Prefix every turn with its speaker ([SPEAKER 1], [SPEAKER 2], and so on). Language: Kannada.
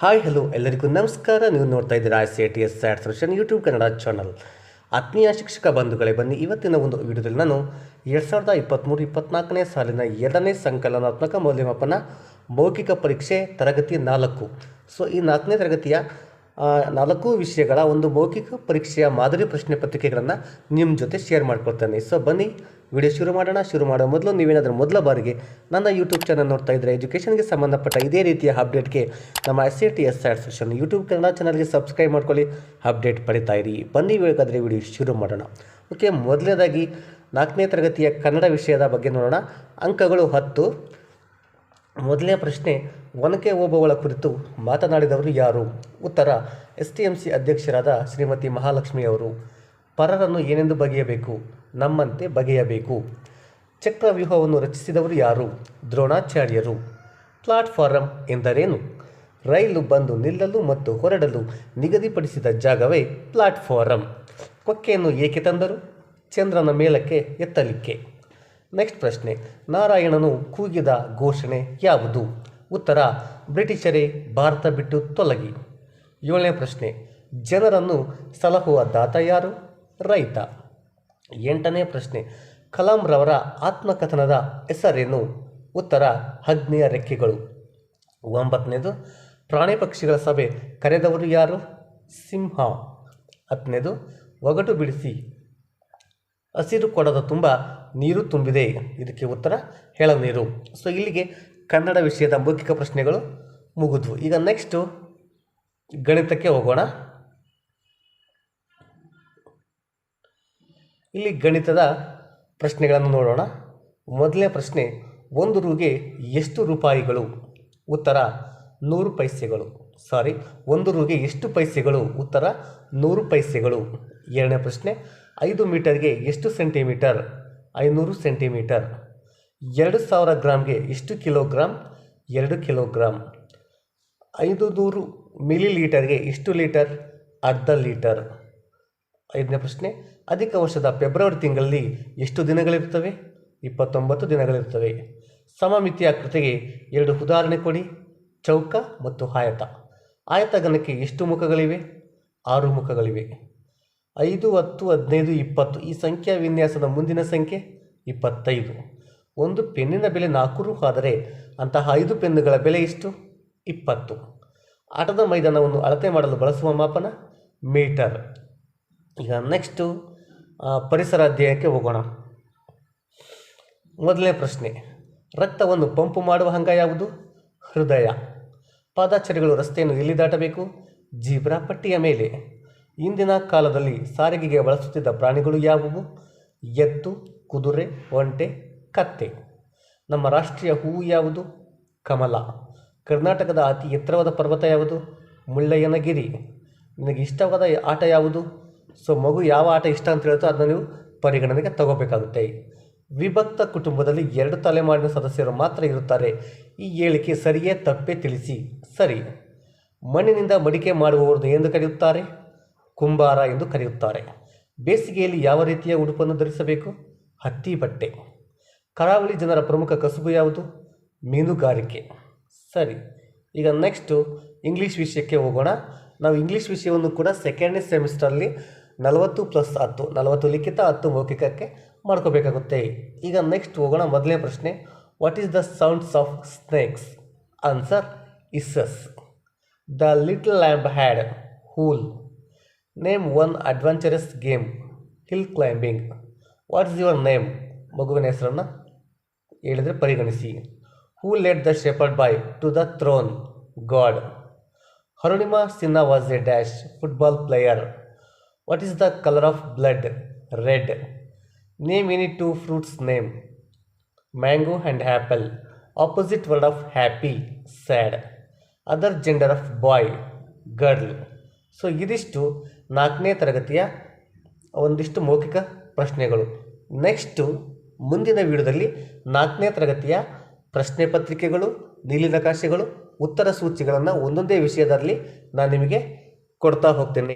[SPEAKER 1] ಹಾಯ್, ಹಲೋ, ಎಲ್ಲರಿಗೂ ನಮಸ್ಕಾರ. ನೀವು ನೋಡ್ತಾ ಇದ್ದೀರಾ I C I T S sat solution YouTube Kannada channel. ಆತ್ಮೀಯ ಶಿಕ್ಷಕ ಬಂಧುಗಳೇ, ಬನ್ನಿ. ಇವತ್ತಿನ ಒಂದು ವಿಡಿಯೋದಲ್ಲಿ ನಾನು ಎರಡು ಸಾವಿರದ ಇಪ್ಪತ್ತ್ಮೂರು ಇಪ್ಪತ್ನಾಲ್ಕನೇ ಸಾಲಿನ ಎರಡನೇ ಸಂಕಲನಾತ್ಮಕ ಮೌಲ್ಯಮಾಪನ ಮೌಖಿಕ ಪರೀಕ್ಷೆ ತರಗತಿ ನಾಲ್ಕು. ಸೊ ಈ ನಾಲ್ಕನೇ ತರಗತಿಯ ನಾಲ್ಕು ವಿಷಯಗಳ ಒಂದು ಮೌಖಿಕ ಪರೀಕ್ಷೆಯ ಮಾದರಿ ಪ್ರಶ್ನೆ ಪತ್ರಿಕೆಗಳನ್ನು ನಿಮ್ಮ ಜೊತೆ ಶೇರ್ ಮಾಡ್ಕೊಳ್ತೇನೆ. ಸೊ ಬನ್ನಿ ವಿಡಿಯೋ ಶುರು ಮಾಡೋಣ, ಶುರು ಮಾಡೋ ಮೊದಲು ನೀವೇನಾದರೂ ಮೊದಲ ಬಾರಿಗೆ ನನ್ನ ಯೂಟ್ಯೂಬ್ ಚಾನಲ್ ನೋಡ್ತಾ ಇದ್ದರೆ ಎಜುಕೇಷನ್ಗೆ ಸಂಬಂಧಪಟ್ಟ ಇದೇ ರೀತಿಯ ಅಪ್ಡೇಟ್ಗೆ ನಮ್ಮ S C T S session YouTube Kannada ಚಾನಲ್ಗೆ ಸಬ್ಸ್ಕ್ರೈಬ್ ಮಾಡ್ಕೊಳ್ಳಿ ಅಪ್ಡೇಟ್ ಪಡಿತಾ ಇರಿ. ಬನ್ನಿ ಬೇಕಾದರೆ ವಿಡಿಯೋ ಶುರು ಮಾಡೋಣ. ಓಕೆ ಮೊದಲನೇದಾಗಿ ನಾಲ್ಕನೇ ತರಗತಿಯ ಕನ್ನಡ ವಿಷಯದ ಬಗ್ಗೆ ನೋಡೋಣ. ಅಂಕಗಳು ಹತ್ತು. ಮೊದಲನೇ ಪ್ರಶ್ನೆ, ಒನಕೆ ಓಬವ್ವಳ ಕುರಿತು ಮಾತನಾಡಿದವರು ಯಾರು? ಉತ್ತರ ಎಸ್ ಟಿ ಎಂ ಸಿ ಅಧ್ಯಕ್ಷರಾದ ಶ್ರೀಮತಿ ಮಹಾಲಕ್ಷ್ಮಿಯವರು ಪರರನ್ನು ಏನೆಂದು ಬಗೆಯಬೇಕು? ನಮ್ಮಂತೆ ಬಗೆಯಬೇಕು. ಚಕ್ರವ್ಯೂಹವನ್ನು ರಚಿಸಿದವರು ಯಾರು? ದ್ರೋಣಾಚಾರ್ಯರು. ಪ್ಲಾಟ್ಫಾರಂ ಎಂದರೇನು? ರೈಲು ಬಂದು ನಿಲ್ಲಲು ಮತ್ತು ಹೊರಡಲು ನಿಗದಿಪಡಿಸಿದ ಜಾಗವೇ ಪ್ಲಾಟ್ಫಾರಂ. ಕೊಕ್ಕೆಯನ್ನು ಏಕೆ ತಂದರು? ಚಂದ್ರನ ಮೇಲಕ್ಕೆ ಎತ್ತಲಿಕ್ಕೆ. ನೆಕ್ಸ್ಟ್ ಪ್ರಶ್ನೆ, ನಾರಾಯಣನು ಕೂಗಿದ ಘೋಷಣೆ ಯಾವುದು? ಉತ್ತರ, ಬ್ರಿಟಿಷರೇ ಭಾರತ ಬಿಟ್ಟು ತೊಲಗಿ. ಏಳನೇ ಪ್ರಶ್ನೆ, ಜನರನ್ನು ಸಲಹುವ ದಾತ ಯಾರು? ರೈತ. ಎಂಟನೇ ಪ್ರಶ್ನೆ. ಕಲಾಂರವರ ಆತ್ಮಕಥನದ ಹೆಸರೇನು? ಉತ್ತರ, ಅಗ್ನಿಯ ರೆಕ್ಕೆಗಳು. ಒಂಬತ್ತನೇದು, ಪ್ರಾಣಿ ಪಕ್ಷಿಗಳ ಸಭೆ ಕರೆದವರು ಯಾರು? ಸಿಂಹ. ಹತ್ತನೇದು, ಒಗಟು ಬಿಡಿಸಿ. ಹಸಿರು ಕೊಡದ ತುಂಬ ನೀರು ತುಂಬಿದೆ. ಇದಕ್ಕೆ ಉತ್ತರ ನೀರು. ಸೊ ಇಲ್ಲಿಗೆ ಕನ್ನಡ ವಿಷಯದ ಮೌಖಿಕ ಪ್ರಶ್ನೆಗಳು ಮುಗಿದ್ವು. ಈಗ ನೆಕ್ಸ್ಟು ಗಣಿತಕ್ಕೆ ಹೋಗೋಣ. ಇಲ್ಲಿ ಗಣಿತದ ಪ್ರಶ್ನೆಗಳನ್ನು ನೋಡೋಣ. ಮೊದಲನೇ ಪ್ರಶ್ನೆ, ಒಂದು ರೂಗೆ ಎಷ್ಟು ರೂಪಾಯಿಗಳು? ಉತ್ತರ, ನೂರು ಪೈಸೆಗಳು. ಸಾರಿ ಒಂದು ರೂಗೆ ಎಷ್ಟು ಪೈಸೆಗಳು? ಉತ್ತರ, ನೂರು ಪೈಸೆಗಳು. ಎರಡನೇ ಪ್ರಶ್ನೆ, ಐದು ಮೀಟರ್ಗೆ ಎಷ್ಟು ಸೆಂಟಿಮೀಟರ್? ಐನೂರು ಸೆಂಟಿಮೀಟರ್. ಎರಡು ಸಾವಿರ ಗ್ರಾಮ್ಗೆ ಎಷ್ಟು ಕಿಲೋಗ್ರಾಮ್ ಎರಡು ಕಿಲೋಗ್ರಾಮ್ ಐದು ನೂರು ಮಿಲಿ ಲೀಟರ್ಗೆ ಎಷ್ಟು ಲೀಟರ್? ಅರ್ಧ ಲೀಟರ್. ಐದನೇ ಪ್ರಶ್ನೆ, ಅಧಿಕ ವರ್ಷದ ಫೆಬ್ರವರಿ ತಿಂಗಳಲ್ಲಿ ಎಷ್ಟು ದಿನಗಳಿರ್ತವೆ ಇಪ್ಪತ್ತೊಂಬತ್ತು ದಿನಗಳಿರ್ತವೆ ಸಮಮಿತಿಯ ಕೃತಿಗೆ ಎರಡು ಉದಾಹರಣೆ ಕೊಡಿ. ಚೌಕ ಮತ್ತು ಆಯತ. ಆಯತಗಣಕ್ಕೆ ಎಷ್ಟು ಮುಖಗಳಿವೆ? ಆರು ಮುಖಗಳಿವೆ. ಐದು, ಹತ್ತು, ಹದಿನೈದು, ಇಪ್ಪತ್ತು ಈ ಸಂಖ್ಯಾ ವಿನ್ಯಾಸದ ಮುಂದಿನ ಸಂಖ್ಯೆ ಇಪ್ಪತ್ತೈದು. ಒಂದು ಪೆನ್ನಿನ ಬೆಲೆ ನಾಲ್ಕು ರು ಆದರೆ ಅಂತಹ ಐದು ಪೆನ್ನುಗಳ ಬೆಲೆ ಎಷ್ಟು? ಇಪ್ಪತ್ತು. ಆಟದ ಮೈದಾನವನ್ನು ಅಳತೆ ಮಾಡಲು ಬಳಸುವ ಮಾಪನ ಮೀಟರ್. ಈಗ ನೆಕ್ಸ್ಟು ಪರಿಸರ ಅಧ್ಯಯನಕ್ಕೆ ಹೋಗೋಣ. ಮೊದಲನೇ ಪ್ರಶ್ನೆ, ರಕ್ತವನ್ನು ಪಂಪು ಮಾಡುವ ಅಂಗ ಯಾವುದು? ಹೃದಯ. ಪಾದಾಚಾರಿಗಳು ರಸ್ತೆಯನ್ನು ಎಲ್ಲಿ ದಾಟಬೇಕು? ಜೀಬ್ರಾ ಪಟ್ಟಿಯ ಮೇಲೆ. ಇಂದಿನ ಕಾಲದಲ್ಲಿ ಸಾರಿಗೆಗೆ ಬಳಸುತ್ತಿದ್ದ ಪ್ರಾಣಿಗಳು ಯಾವುವು? ಎತ್ತು, ಕುದುರೆ, ಒಂಟೆ, ಕತ್ತೆ. ನಮ್ಮ ರಾಷ್ಟ್ರೀಯ ಹೂವು ಯಾವುದು? ಕಮಲ. ಕರ್ನಾಟಕದ ಅತಿ ಎತ್ತರವಾದ ಪರ್ವತ ಯಾವುದು? ಮುಳ್ಳಯ್ಯನಗಿರಿ. ನಿನಗೆ ಇಷ್ಟವಾದ ಆಟ ಯಾವುದು? ಸೊ ಮಗು ಯಾವ ಆಟ ಇಷ್ಟ ಅಂತ ಹೇಳ್ತೋ ಅದನ್ನ ನೀವು ಪರಿಗಣನೆಗೆ ತಗೋಬೇಕಾಗುತ್ತೆ. ವಿಭಕ್ತ ಕುಟುಂಬದಲ್ಲಿ ಎರಡು ತಲೆಮಾರಿನ ಸದಸ್ಯರು ಮಾತ್ರ ಇರುತ್ತಾರೆ. ಈ ಹೇಳಿಕೆ ಸರಿಯೇ ತಪ್ಪೇ ತಿಳಿಸಿ. ಸರಿ. ಮಣ್ಣಿನಿಂದ ಮಡಿಕೆ ಮಾಡುವವರನ್ನು ಎಂದು ಕರೆಯುತ್ತಾರೆ? ಕುಂಬಾರ ಎಂದು ಕರೆಯುತ್ತಾರೆ. ಬೇಸಿಗೆಯಲ್ಲಿ ಯಾವ ರೀತಿಯ ಉಡುಪನ್ನು ಧರಿಸಬೇಕು? ಹತ್ತಿ ಬಟ್ಟೆ. ಕರಾವಳಿ ಜನರ ಪ್ರಮುಖ ಕಸುಬು ಯಾವುದು? ಮೀನುಗಾರಿಕೆ. ಸರಿ. ಈಗ ನೆಕ್ಸ್ಟು ಇಂಗ್ಲೀಷ್ ವಿಷಯಕ್ಕೆ ಹೋಗೋಣ. ನಾವು ಇಂಗ್ಲೀಷ್ ವಿಷಯವನ್ನು ಕೂಡ ಸೆಕೆಂಡ್ ಸೆಮಿಸ್ಟರ್ಲಿ ನಲವತ್ತು ಪ್ಲಸ್ ಹತ್ತು, ನಲವತ್ತು ಲಿಖಿತ, ಹತ್ತು ಮೌಖಿಕಕ್ಕೆ ಮಾಡ್ಕೋಬೇಕಾಗುತ್ತೆ. ಈಗ ನೆಕ್ಸ್ಟ್ ಹೋಗೋಣ ಮೊದಲನೇ ಪ್ರಶ್ನೆ. What is the sounds of snakes answer hisses the little lamb had whole name one adventurous game hill climbing what is your name ಮಗುವಿನ ಹೆಸರನ್ನು ಹೇಳಿದರೆ ಪರಿಗಣಿಸಿ. Who let the shepherd boy to the throne god Arunima Sinha was a dash football player what is the colour of blood red name any two fruits name mango and apple opposite word of happy sad other gender of boy girl so ಇದಿಷ್ಟು ನಾಲ್ಕನೇ ತರಗತಿಯ ಒಂದಿಷ್ಟು ಮೌಖಿಕ ಪ್ರಶ್ನೆಗಳು. ನೆಕ್ಸ್ಟು ಮುಂದಿನ ವಿಡಿಯೋದಲ್ಲಿ ನಾಲ್ಕನೇ ತರಗತಿಯ ಪ್ರಶ್ನೆ ಪತ್ರಿಕೆಗಳು, ನೀಲಿನಕಾಶೆಗಳು, ಉತ್ತರ ಸೂಚಿಗಳನ್ನು ಒಂದೊಂದೇ ವಿಷಯದಲ್ಲಿ ನಾನು ನಿಮಗೆ ಕೊಡ್ತಾ ಹೋಗ್ತೇನೆ.